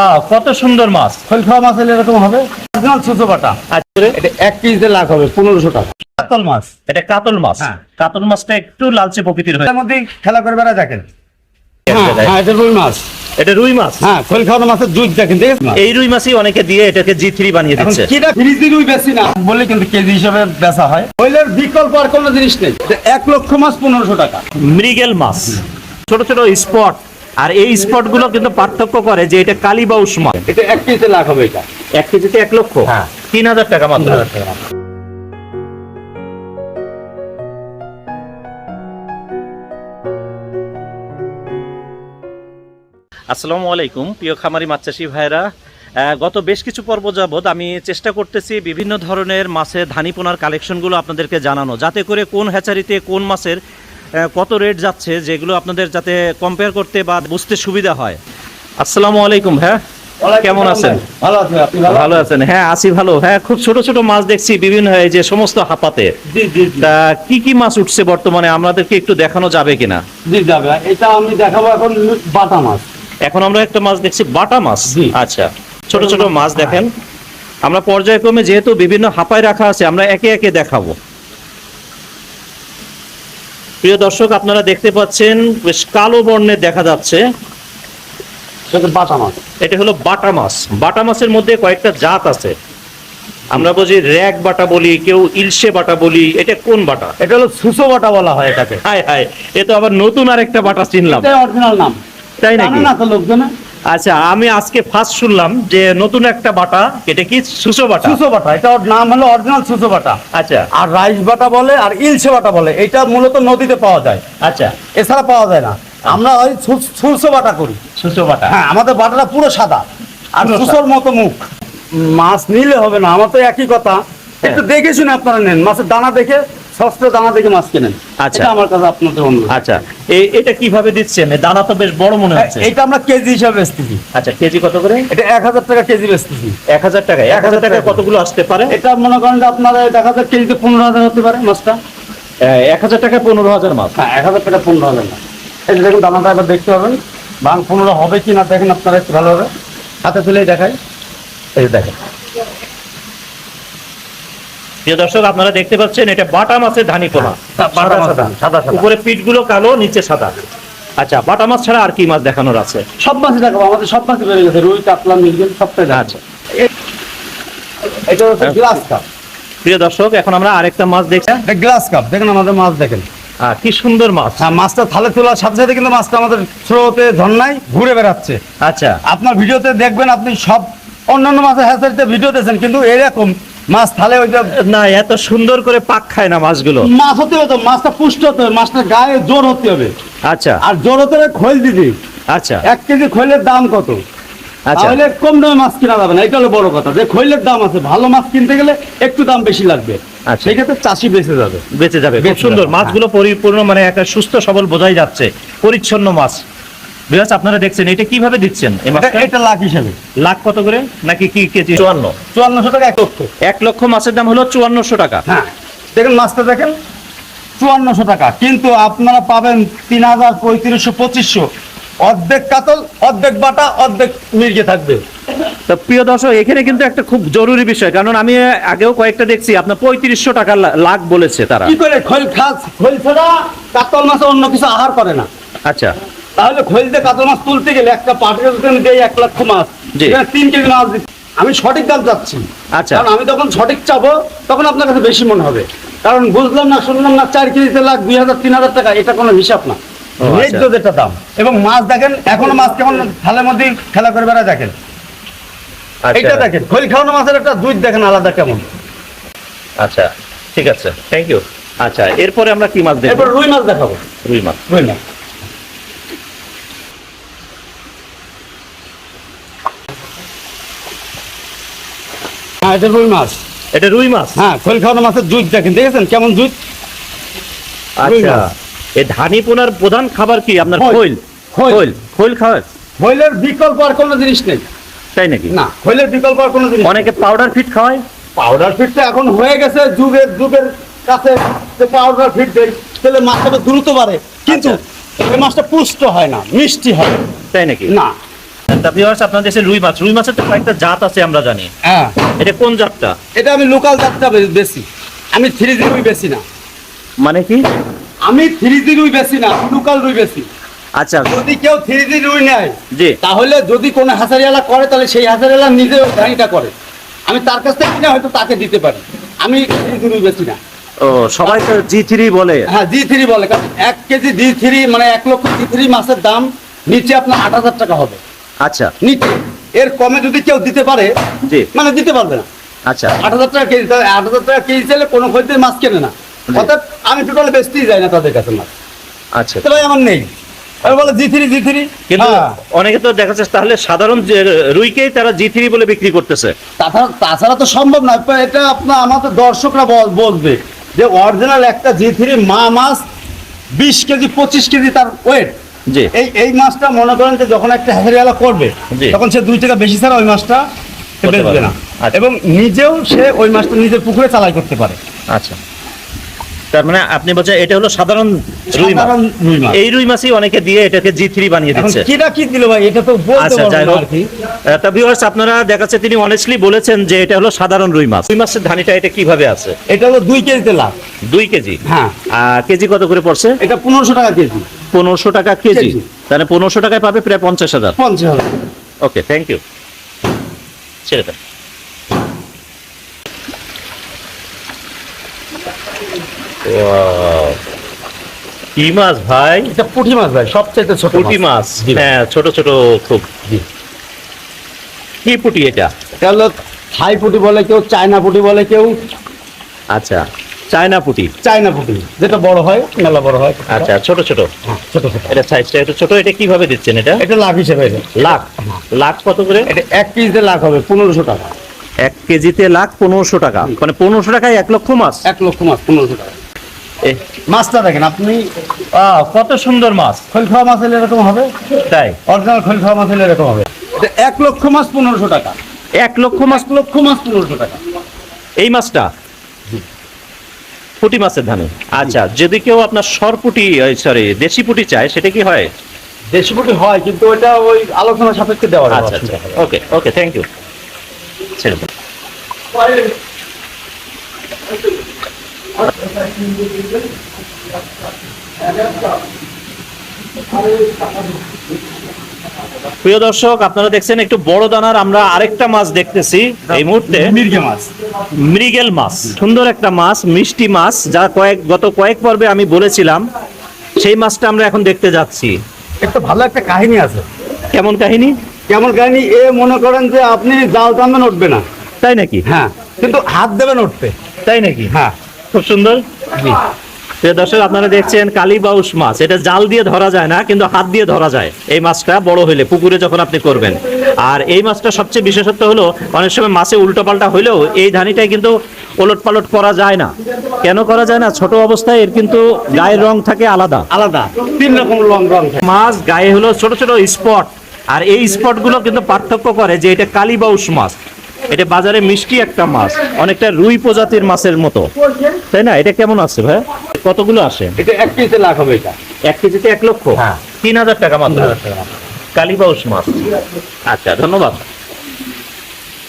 আহ, কত সুন্দর মাছ? খোল খাওয়া মাছ হলে এরকম হবে। অরিজিনাল ছুঁচো বাটা। আচ্ছা এটা এক কেজিতে লাখ হবে পনেরোশো টাকা। কাতল মাছ। এটা কাতল মাছ? হ্যাঁ। কাতল মাছটা একটু লালচে প্রকৃতির হয়ে মধ্যে খেলা করে বেড়া দেখেন। হ্যাঁ, হ্যাঁ এটা রুই মাছ। এটা রুই মাছ? হ্যাঁ খোল খাওয়ানো মাছের দুধ দেখেন এই রুই মাছই অনেকে দিয়ে এটাকে জি থ্রি বানিয়ে এখন দিচ্ছে। কিনা ফ্রিজি রুই বেশি না। বলে কিন্তু কেজি হিসাবে বেচা হয়। বিকল্প আর কোনো জিনিস নেই। এটা এক লক্ষ মাছ পনেরোশো টাকা। মৃগেল মাছ। ছোট ছোট স্পট আর এই স্পটগুলো কিন্তু পার্থক্য করে যে এটা কালীবাউস মাছ এটা এক কেজিতে লাখ হবে এটা। এক কেজিতে এক লক্ষ? হ্যাঁ। তিন হাজার টাকা মাত্র। আসসালামু আলাইকুম প্রিয় খামারি মাছ চাষি ভাইরা আহ, গত বেশ কিছু পর্ব যাবৎ আমি চেষ্টা করতেছি বিভিন্ন ধরনের মাছের ধানিপোনার কালেকশনগুলো আপনাদেরকে জানানো যাতে করে কোন হ্যাচারিতে কোন মাছের কত রেট যাচ্ছে যেগুলো আপনাদের যাতে কম্পেয়ার করতে বা বুঝতে সুবিধা হয়? আসসালামু আলাইকুম হ্যাঁ? কেমন আছেন? ভালো আছেন আপনি ভালো আছেন? হ্যাঁ আছি ভালো। হ্যাঁ খুব ছোট ছোট মাছ দেখছি বিভিন্ন এই যে সমস্ত হাপাতে। জি জি জি। তা কি কি মাছ উঠছে বর্তমানে? আমাদেরকে একটু দেখানো যাবে কিনা? জি যাবে। এটা আমি দেখাবো এখন বাটা মাছ। এখন আমরা একটা মাছ দেখছি বাটা মাছ? আচ্ছা। ছোট ছোট মাছ দেখেন। আমরা পর্যায়ক্রমে যেহেতু বিভিন্ন হাপায় রাখা আছে আমরা একে একে দেখাবো। প্রিয় দর্শক আপনারা দেখতে পাচ্ছেন বেশ কালো বর্ণের দেখা যাচ্ছে। বাটা মাছ। এটা হলো বাটা মাছ। বাটা মাছের মধ্যে কয়েকটা জাত আছে। আমরা বলছি র্যাক বাটা বলি কেউ ইলশে বাটা বলি এটা কোন বাটা? এটা হলো সুসো বাটা বলা হয় এটাকে। হায় হায় এ তো আবার নতুন আর একটা বাটা চিনলাম। অরিজিনাল নাম। তাই নাকি? না তো লোকজনে? আচ্ছা আমি আজকে ফার্স্ট শুনলাম যে নতুন একটা বাটা এটা কি সুসো বাটা? সুসো বাটা এটা ওর নাম হলো অরিজিনাল সুসো বাটা। আচ্ছা। আর রাইস বাটা বলে আর ইলশে বাটা বলে এটা মূলত নদীতে পাওয়া যায়। আচ্ছা। এছাড়া পাওয়া যায় না। আমরা ওই সুসো বাটা করি। সুসো বাটা। হ্যাঁ আমাদের বাটাটা পুরো সাদা। আর সুসোর মতো মুখ। মাছ নিলে হবে না আমার তো একই কথা। একটু দেখে শুনে আপনারা নেন। মাছের দানা দেখে সস্তা দানা দেখে মাছ কেনেন। আচ্ছা। আমার কাছে আপনাদের অনুরোধ। আচ্ছা। এটা কীভাবে দিচ্ছেন? দানা তো বেশ বড় মনে হচ্ছে। এটা আমরা কেজি হিসাবে বেচতেছি। আচ্ছা কেজি কত করে? এটা এক হাজার টাকা কেজি বেচতেছি। এক হাজার টাকা। এক হাজার টাকা কতগুলো আসতে পারে? এটা মনে করেন যে আপনারা দেখা যায় কেজিতে পনেরো হাজার হতে পারে মাছটা। এক হাজার টাকা পনেরো হাজার মাছ। হ্যাঁ এক হাজার টাকা পনেরো হাজার যে দেখুন দানাটা এবার দেখতে পাবেন। বাং পনেরো হবে কি না দেখেন আপনারা একটু ভালোভাবে হাতে তুলেই দেখায় এই দেখেন। প্রিয় দর্শক আপনারা দেখতে পাচ্ছেন এটা বাটা মাছের ধানি পোনা। মাছ, সাদা উপরে পিঠগুলো কালো নিচে সাদা। আচ্ছা বাটা মাছ ছাড়া আর কি মাছ দেখানোর আছে? সব মাছই দেখাবো আমাদের সব মাছই বেড়ে গেছে। রুই কাতলা মিরগেল সবটাই। আচ্ছা। এটা হচ্ছে গ্লাস কাপ। প্রিয় দর্শক এখন আমরা আরেকটা মাছ দেখছি। Glass cup. দেখেন আমাদের মাছ দেখেন। কি সুন্দর মাছ। হ্যাঁ মাছটা থালে তোলার সাথে সাথে কিন্তু মাছটা আমাদের স্রোতে ঝর্ণায় ঘুরে বেড়াচ্ছে। আচ্ছা। আপনার ভিডিওতে দেখবেন আপনি সব অন্যান্য মাছের হ্যাচারিতে ভিডিও দিয়েছেন কিন্তু এরকম মাছ থালে ওই যে না এত সুন্দর করে পাক খায় না মাছগুলো। মাছ হতে হবে তো মাছটা পুষ্ট হতে হবে মাছটা গায়ে জোর হতে হবে। আচ্ছা। আর জোর হতে খৈল আচ্ছা। এক কেজি খৈলের দাম কত? আচ্ছা। তাহলে কম দামে মাছ কিনা যাবে না এটা হলো বড় কথা। যে খৈলের দাম আছে ভালো মাছ কিনতে গেলে একটু দাম বেশি লাগবে। আচ্ছা। সেই ক্ষেত্রে চাষি বেঁচে যাবে। বেঁচে যাবে খুব সুন্দর। মাছগুলো পরিপূর্ণ মানে একটা সুস্থ সবল বোঝাই যাচ্ছে। পরিচ্ছন্ন মাছ। বিরাজ আপনারা দেখছেন এটা কীভাবে দিচ্ছেন? এটা- লাখ হিসাবে। লাখ কত করে? নাকি কি কেজি? চুয়ান্ন। চুয়ান্নশো টাকা এক লক্ষ। এক লক্ষ মাছের দাম হলো চুয়ান্নশো টাকা। হ্যাঁ দেখেন মাছটা দেখেন চুয়ান্নশো টাকা। কিন্তু আপনারা পাবেন তিন হাজার পঁয়ত্রিশশো পঁচিশশো। অর্ধেক কাতল অর্ধেক বাটা অর্ধেক মির্গে থাকবে। তো প্রিয় দর্শক এখানে কিন্তু একটা খুব জরুরি বিষয় কারণ আমি আগেও কয়েকটা দেখছি আপনার পঁয়ত্রিশশো টাকা লাখ বলেছে তারা। কি করে খৈল খাস খৈল ছাড়া কাতল মাছে অন্য কিছু আহার করে না। আচ্ছা। তাহলে খৈল দিয়ে কাতল মাছ তুলতে গেলে একটা পাটের আমি দেই এক লক্ষ মাছ। তিন কেজি মাছ দিচ্ছি। আমি সঠিক দাম চাচ্ছি। আচ্ছা। কারণ আমি যখন সঠিক চাবো তখন আপনার কাছে বেশি মনে হবে। কারণ বুঝলাম না শুনলাম না চার কেজিতে লাখ দুই হাজার তিন হাজার টাকা এটা কোনো হিসাব না। আচ্ছা। ন্যায্য যেটা দাম। এবং মাছ দেখেন এখনও মাছ কেমন থালের মধ্যে খেলা করে বেড়া দেখেন। আচ্ছা। এটা দেখেন খৈল খাওয়ানো মাছের একটা দুধ দেখেন আলাদা কেমন। আচ্ছা ঠিক আছে। থ্যাংক ইউ আচ্ছা এরপরে আমরা কি মাছ দেখব? এরপর রুই মাছ দেখাবো। রুই মাছ। রুই মাছ। এটা রুই মাছ। এটা রুই মাছ? হ্যাঁ খোল খাওয়ানো মাছের দুধ দেখেন দেখেছেন? কেমন দুধ? আচ্ছা। এই ধানি পোনার প্রধান খাবার কি? আপনার খৈল। খৈল? খৈল। খাওয়ার খৈলের বিকল্প আর কোনো জিনিস নেই। তাই নাকি? না খৈলের বিকল্প আর কোনো জিনিস অনেকে পাউডার ফিট খাওয়ায়? পাউডার ফিটটা এখন হয়ে গেছে যুগের যুগের কাছে যে পাউডার ফিট দেয় তাহলে মাছটা দ্রুত বাড়ে। কিন্তু এই মাছটা পুষ্ট হয় না মিষ্টি হয়। তাই নাকি? না। তা আপনার দেশে রুই মাছ। রুই মাছের তো কয়েকটা জাত আছে আমরা জানি। হ্যাঁ। এটা কোন জাতটা? এটা আমি লোকাল জাতটা বেশি। আমি থ্রি জি রুই বেশি না। মানে কি? আমি থ্রি জি রুই বেশি না লোকাল রুই বেশি। আচ্ছা। যদি কেউ থ্রি জি রুই নেয় জি। তাহলে যদি কোনো হাসারিয়ালা করে তাহলে সেই হাসারিয়ালা নিজে ধানিটা করে। আমি তার কাছ থেকে কিনে হয়তো তাকে দিতে পারি। আমি থ্রি জি রুই বেশি না। ও সবাই তো জি থ্রি বলে। হ্যাঁ জি থ্রি বলে। কারণ এক কেজি জি থ্রি মানে এক লক্ষ জি থ্রি মাছের দাম নিচে আপনার আট হাজার টাকা হবে। আচ্ছা। নিচে এর কমে যদি কেউ দিতে পারে জি। মানে দিতে পারবে না। আচ্ছা। আট হাজার টাকা কেজি তাহলে আট হাজার টাকা কেজি চাইলে কোনো খরিদ্দার মাছ কেনে না। অর্থাৎ আমি টোটাল বেচতেই যাই না তাদের কাছে মাছ। আচ্ছা। তো ভাই আমার নেই। আমি বলে জি থ্রি জি থ্রি। কিন্তু অনেকে তো দেখা যাচ্ছে তাহলে সাধারণ যে রুইকেই তারা জি থ্রি বলে বিক্রি করতেছে। তাছাড়া তাছাড়া তো সম্ভব না এটা আপনার আমাদের দর্শকরা বল- বলবে যে অরিজিনাল একটা জি থ্রি মা মাছ বিশ কেজি পঁচিশ কেজি তার ওয়েট জি। এই এই মাছটা মনে করেন যে যখন একটা করবে তখন সে দুই টাকা বেশি ছাড়া ওই মাছটা বেচবে না। আচ্ছা। এবং নিজেও সে ওই মাছটা নিজের পুকুরে চালাই করতে পারে। আচ্ছা। তার মানে আপনি বলছেন এটা হলো সাধারণ রুই মাছ। এই রুই মাছই অনেকে দিয়ে এটাকে জি থ্রি বানিয়ে দিচ্ছে। কিটা কি দিল ভাই এটা তো বলতে আচ্ছা পারব না তা ভিউয়ার্স আপনারা দেখাচ্ছে তিনি অনেস্টলি বলেছেন যে এটা হলো সাধারণ রুই মাছ। রুই মাছের ধানিটা এটা কীভাবে আছে? এটা হলো দুই কেজিতে লাভ। দুই কেজি? হ্যাঁ। আর কেজি কত করে পড়ছে? এটা পনেরোশো টাকা কেজি। পনেরোশো টাকা কেজি। তাহলে পনেরোশো টাকায় পাবে প্রায় পঞ্চাশ হাজার। পঞ্চাশ হাজার। ওকে থ্যাংক ইউ ছেড়ে দেন। কি মাছ ভাই? এটা পুঁটি মাছ ভাই সবচেয়ে ছোট পুঁটি মাছ। হ্যাঁ ছোট ছোট খুব। কি পুঁটি এটা? এটা হলো থাই পুঁটি বলে কেউ চায়না পুঁটি বলে কেউ। আচ্ছা। চায়না পুঁটি। চায়না পুঁটি। যেটা বড় হয় মেলা বড় হয়। আচ্ছা ছোট ছোট? হ্যাঁ, ছোট ছোট। এটা সাইজটা একটু ছোট এটা কীভাবে দিচ্ছেন এটা? এটা লাভ হিসেবে লাখ? লাখ কত করে? এটা এক কেজিতে লাখ হবে পনেরোশো টাকা। এক কেজিতে লাখ পনেরোশো টাকা। মানে পনেরোশো টাকায় এক লক্ষ মাছ? এক লক্ষ মাছ পনেরোশো টাকা। মাছটা দেখেন আপনি আহ, কত সুন্দর মাছ। খোল খাওয়া মাছ হলে এরকম হবে? তাই? অরিজিনাল খোল খাওয়া মাছ হলে এরকম হবে। এক লক্ষ মাছ পনেরোশো টাকা। এক লক্ষ মাছ? লক্ষ মাছ পনেরোশো টাকা। এই মাছটা? পুঁটি মাছের ধানে। আচ্ছা যদি কেউ আপনার সরপুটি সরি দেশি পুঁটি চায় সেটা কি হয়? দেশি পুঁটি হয় কিন্তু ওটা ওই আলোচনা সাপেক্ষে দেওয়া আচ্ছা আচ্ছা। ওকে ওকে থ্যাংক ইউ ছেড়ে দেন। প্রিয় দর্শক আপনারা দেখছেন একটু বড় দানার আমরা আরেকটা মাছ দেখতেছি এই মুহূর্তে। মৃগেল মাছ। সুন্দর একটা মাছ মিষ্টি মাছ যা কয়েক গত কয়েক পর্বে আমি বলেছিলাম। সেই মাছটা আমরা এখন দেখতে যাচ্ছি। একটা ভালো একটা কাহিনী আছে। কেমন কাহিনী? কেমন কাহিনী? এ মনে করেন যে আপনি জাল টানবেন উঠবে না। তাই নাকি? হ্যাঁ কিন্তু হাত দেবেন উঠতে। তাই নাকি? হ্যাঁ। খুব সুন্দর। প্রিয় দর্শক আপনারা দেখছেন কালীবাউস মাছ। এটা জাল দিয়ে ধরা যায় না কিন্তু হাত দিয়ে ধরা যায়। এই মাছটা বড় হইলে পুকুরে যখন আপনি করবেন। আর এই মাছটা সবচেয়ে বিশেষত্ব হলো অনেক সময় মাছে হইলেও এই ধানিটাই কিন্তু ওলট পালট করা যায় না। কেন করা যায় না? ছোট অবস্থায় এর কিন্তু গায়ের রং থাকে আলাদা। আলাদা তিন রকম লং রং মাছ গায়ে হলো ছোট ছোট স্পট। আর এই স্পটগুলো কিন্তু পার্থক্য করে যে এটা কালীবাউস মাছ। এটা বাজারে মিষ্টি একটা মাছ অনেকটা রুই প্রজাতির মাছের মতো। তাই না? এটা কেমন আছে ভাই? কতগুলো আসে এটা এক কেজিতে লাখ হবে এটা। এক কেজিতে এক লক্ষ? হ্যাঁ। তিন হাজার টাকা মাত্র। কালীবাউস মাছ। আচ্ছা ধন্যবাদ।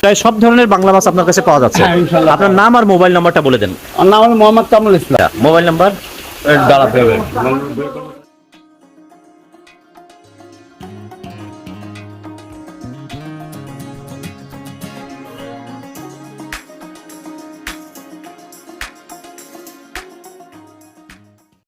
প্রায় সব ধরনের বাংলা মাছ আপনার কাছে পাওয়া যাচ্ছে। হ্যাঁ, আপনার নাম আর মোবাইল নাম্বারটা বলে দেন। আমার নাম হলো মোহাম্মদ কামরুল ইসলাম। Mobile number? দাঁড়াতে হবে